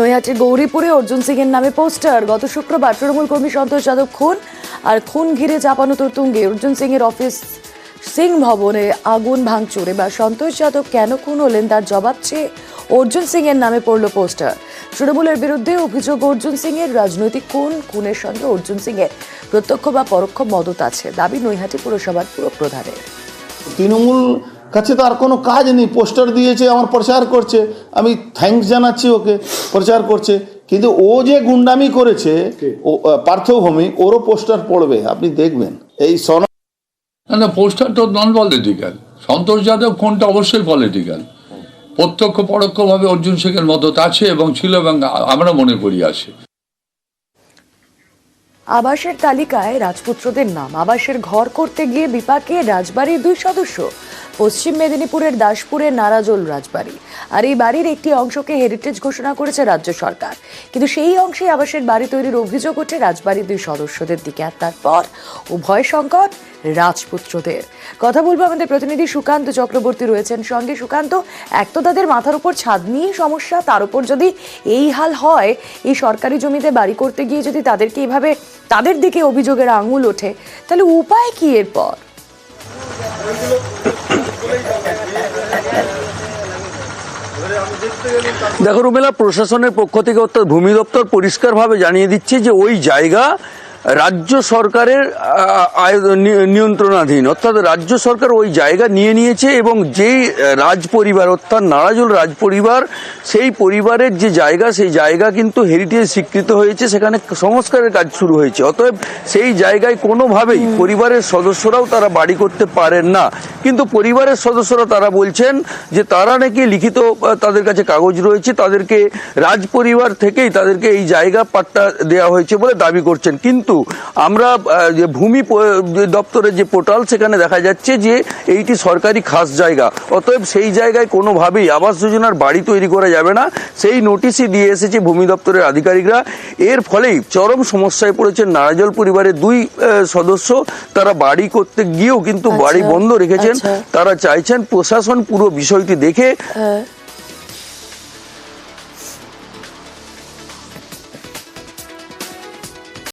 নৈহাটির গৌরীপুরে অর্জুন সিং এর নামে পোস্টার। গত শুক্রবার তৃণমূল কর্মী সন্তোষ যাদব খুন আর খুন ঘিরে চাপানো তুঙ্গে অর্জুন সিং এর অফিস সিং ভবনে আগুন ভাঙচুর। এবার সন্তোষ যাদব কেন খুন হলেন তার জবাব চেয়ে অর্জুন সিং এর নামে পড়ল পোস্টার। তৃণমূলের বিরুদ্ধে অভিযোগ অর্জুন সিং এর রাজনৈতিক খুন, খুনের সঙ্গে অর্জুন সিং এর প্রত্যক্ষ বা পরোক্ষ মদত আছে। দাবি নৈহাটি পুরসভার পুর প্রধানের তৃণমূল কাছে তো আর কোনো কাজ নেই। পোস্টার দিয়েছে আমার প্রচার করছে। আমি থ্যাঙ্কস জানাচ্ছি ওকে প্রচার করছে। কিন্তু ও যে গুন্ডামি করেছে ও পার্থভূমি ওরও পোস্টার পড়বে আপনি দেখবেন। এই সন না পোস্টার তো নন পলিটিক্যাল সন্তোষ যাদব কোনটা অবশ্যই পলিটিক্যাল প্রত্যক্ষ পরোক্ষভাবে অর্জুন সিংয়ের মদত আছে এবং ছিল এবং আমরা মনে করি আছে। আবাসের তালিকায় রাজপুত্রদের নাম আবাসের ঘর করতে গিয়ে বিপাকে রাজবাড়ির দুই সদস্য। পশ্চিম মেদিনীপুরের দাসপুরের নারাজোল রাজবাড়ি। আর এই বাড়ির একটি অংশকে হেরিটেজ ঘোষণা করেছে রাজ্য সরকার। কিন্তু সেই অংশে আবাসের বাড়ি তৈরির অভিযোগ ওঠে রাজবাড়ির দুই সদস্যদের দিকে। আর তারপর উভয় সংকট রাজপুত্রদের। কথা বলব আমাদের প্রতিনিধি সুকান্ত চক্রবর্তী রয়েছেন সঙ্গে। সুকান্ত, এক তো তাদের মাথার উপর ছাদ নিয়েই সমস্যা, তার উপর যদি এই হাল হয়, এই সরকারি জমিতে বাড়ি করতে গিয়ে যদি তাদেরকে এইভাবে তাদের দিকে অভিযোগের আঙুল ওঠে, তাহলে উপায় কি এরপর? দেখো রুমেলা প্রশাসনের পক্ষ থেকে অর্থাৎ ভূমি দপ্তর পরিষ্কারভাবে জানিয়ে দিচ্ছে যে ওই জায়গা রাজ্য সরকারের নিয়ন্ত্রণাধীন অর্থাৎ রাজ্য সরকার ওই জায়গা নিয়ে নিয়েছে এবং যেই রাজ পরিবার অর্থাৎ নারাজুল রাজ পরিবার সেই পরিবারের যে জায়গা সেই জায়গা কিন্তু হেরিটেজ স্বীকৃত হয়েছে সেখানে সংস্কারের কাজ শুরু হয়েছে। অতএব সেই জায়গায় কোনোভাবেই পরিবারের সদস্যরাও তারা বাড়ি করতে পারেন না। কিন্তু পরিবারের সদস্যরা তারা বলছেন যে তারা নাকি লিখিত তাদের কাছে কাগজ রয়েছে তাদেরকে রাজ পরিবার থেকেই তাদেরকে এই জায়গা পাট্টা দেওয়া হয়েছে বলে দাবি করছেন। কিন্তু আমরা যে ভূমি দপ্তরের যে পোর্টাল সেখানে দেখা যাচ্ছে যে এইটি সরকারি খাস জায়গা। অতএব সেই জায়গায় কোনোভাবেই আবাস যোজনার বাড়ি তৈরি করা যাবে না। সেই নোটিশই দিয়ে এসেছে ভূমি দপ্তরের আধিকারিকরা। এর ফলেই চরম সমস্যায় পড়েছেন নারাজল পরিবারের দুই সদস্য। তারা বাড়ি করতে গিয়েও কিন্তু বাড়ি বন্ধ রেখেছেন। আচ্ছা। তারা চাইছেন প্রশাসন পুরো বিষয়টি দেখে